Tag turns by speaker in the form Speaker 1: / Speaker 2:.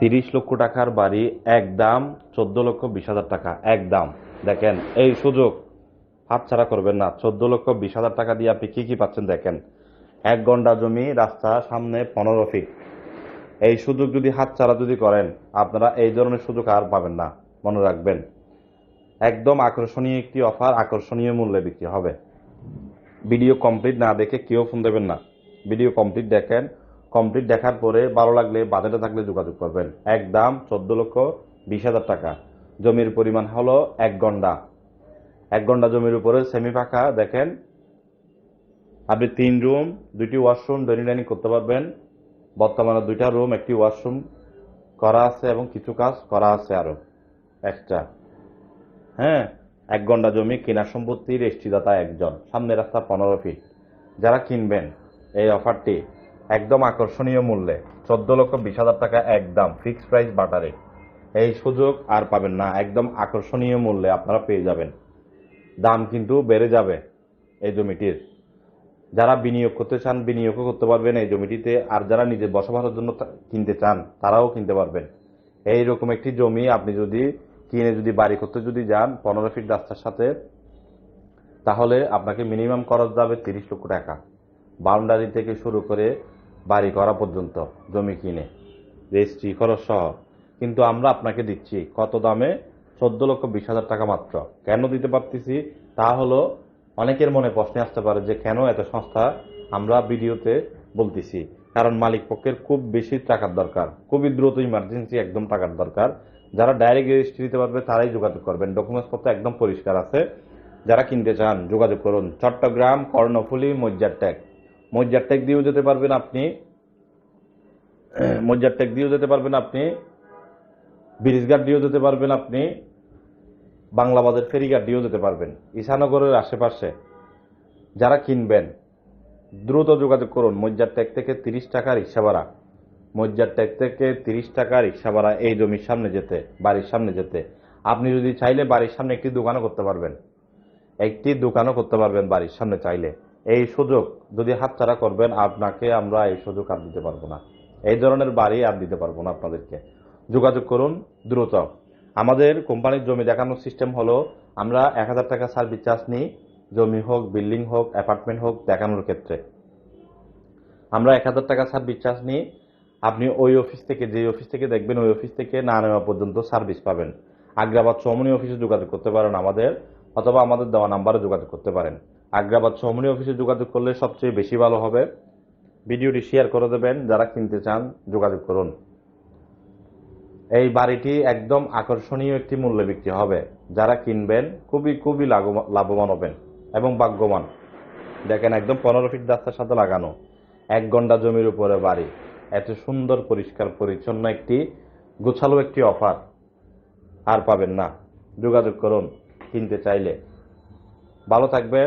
Speaker 1: তিরিশ লক্ষ টাকার বাড়ি, এক দাম, চোদ্দ লক্ষ বিশ হাজার টাকা, এক দাম। দেখেন, এই সুযোগ হাতছাড়া করবেন না। চোদ্দ লক্ষ বিশ হাজার টাকা দিয়ে আপনি কি কি পাচ্ছেন দেখেন। এক ঘণ্টা জমি, রাস্তা, সামনে পনেরো ফিট এই সুযোগ যদি হাতছাড়া যদি করেন, আপনারা এই ধরনের সুযোগ আর পাবেন না। মনে রাখবেন, একদম আকর্ষণীয় একটি অফার, আকর্ষণীয় মূল্যে বিক্রি হবে। ভিডিও কমপ্লিট না দেখে কেউ ফোন দেবেন না। ভিডিও কমপ্লিট দেখেন কমপ্লিট দেখার পরে ভালো লাগলে বাজেটে থাকলে যোগাযোগ করবেন। এক দাম চোদ্দ লক্ষ বিশ হাজার টাকা। জমির পরিমাণ হলো এক গন্ডা। এক গন্ডা জমির উপরে সেমি ফাঁকা দেখেন। আপনি তিন রুম দুইটি ওয়াশরুম ডেনি ডাইনিং করতে পারবেন। বর্তমানে দুইটা রুম একটি ওয়াশরুম করা আছে এবং কিছু কাজ করা আছে আরও এক্সট্রা হ্যাঁ এক ঘণ্টা জমি কেনা সম্পত্তির রেজিস্ট্রিদাতা একজন, সামনে রাস্তা পনেরো ফিট যারা কিনবেন, এই অফারটি একদম আকর্ষণীয় মূল্যে। চোদ্দ লক্ষ বিশ হাজার টাকা একদম ফিক্সড প্রাইস বাটারে। এই সুযোগ আর পাবেন না। একদম আকর্ষণীয় মূল্যে আপনারা পেয়ে যাবেন। দাম কিন্তু বেড়ে যাবে এই জমিটির। যারা বিনিয়োগ করতে চান, বিনিয়োগও করতে পারবেন এই জমিটিতে। আর যারা নিজে বসবাসের জন্য কিনতে চান, তারাও কিনতে পারবেন। এই রকম একটি জমি আপনি যদি কিনে যদি বাড়ি করতে যদি যান, পনেরো ফিট রাস্তার সাথে, তাহলে আপনাকে মিনিমাম খরচ যাবে তিরিশ লক্ষ টাকা। বাউন্ডারি থেকে শুরু করে বাড়ি করা পর্যন্ত জমি কিনে। রেজিস্ট্রি খরচ সহ। কিন্তু আমরা আপনাকে দিচ্ছি কত দামে? চোদ্দ লক্ষ বিশ হাজার টাকা মাত্র। কেন দিতে পারতেছি? তা হলো অনেকের মনে প্রশ্নে আসতে পারে যে কেন এত সংস্থা আমরা ভিডিওতে বলতেছি। কারণ মালিক পক্ষের খুব বেশি টাকার দরকার। খুবই দ্রুত ইমার্জেন্সি একদম টাকার দরকার। যারা ডাইরেক্ট রেজিস্ট্রি দিতে পারবে তারাই যোগাযোগ করবেন। ডকুমেন্টস পত্র একদম পরিষ্কার আছে। যারা কিনতে চান, যোগাযোগ করুন। চট্টগ্রাম, কর্ণফুলি, মজ্জার ট্যাগ মজ্জার ট্যাগ দিয়েও যেতে পারবেন আপনি, মজ্জার ট্যাগ দিয়েও যেতে পারবেন আপনি, ব্রিজঘাট দিয়েও যেতে পারবেন আপনি, বাংলা বাজার ফেরিঘাট দিয়েও যেতে পারবেন। ঈশানগরের আশেপাশে যারা কিনবেন, দ্রুত যোগাযোগ করুন। মজ্জার ট্যাগ থেকে তিরিশ টাকা রিক্সা ভাড়া। মজ্জার ট্যাগ থেকে তিরিশ টাকা রিক্সা ভাড়া এই জমির সামনে যেতে, বাড়ির সামনে যেতে। আপনি যদি চাইলে বাড়ির সামনে একটি দোকানও করতে পারবেন। একটি দোকানও করতে পারবেন বাড়ির সামনে চাইলে। এই সুযোগ যদি হাতছাড়া করবেন, আপনাকে আমরা এই সুযোগ আর দিতে পারব না। এই ধরনের বাড়ি আর দিতে পারব না আপনাদেরকে। যোগাযোগ করুন দ্রুত। আমাদের কোম্পানির জমি দেখানোর সিস্টেম হলো, আমরা এক হাজার টাকা সার্ভিস চার্জ নিই, জমি হোক, বিল্ডিং হোক, অ্যাপার্টমেন্ট হোক, দেখানোর ক্ষেত্রে। আমরা এক হাজার টাকা সার্ভিস চার্জ নিই, আপনি ওই অফিস থেকে, যে অফিস থেকে দেখবেন, ওই অফিস থেকে না নেওয়া পর্যন্ত সার্ভিস পাবেন। আগ্রাবাদ চৌমনি অফিসে যোগাযোগ করতে পারেন আমাদের, অথবা আমাদের দেওয়া নাম্বারে যোগাযোগ করতে পারেন। আগ্রাবাদ চৌমনি অফিসে যোগাযোগ করলে সবচেয়ে বেশি ভালো হবে। ভিডিওটি শেয়ার করে দেবেন, যারা কিনতে চান, যোগাযোগ করুন। এই বাড়িটি একদম আকর্ষণীয় একটি মূল্যে বিক্রি হবে। যারা কিনবেন, খুবই খুবই লাভবান হবেন এবং ভাগ্যবান। দেখেন একদম পনেরো ফিট রাস্তার সাথে লাগানো। এক ঘণ্টা জমির উপরে বাড়ি। এত সুন্দর, পরিষ্কার, পরিচ্ছন্ন একটি, গোছালো একটি অফার। আর পাবেন না। যোগাযোগ করুন, কিনতে চাইলে। ভালো থাকবেন।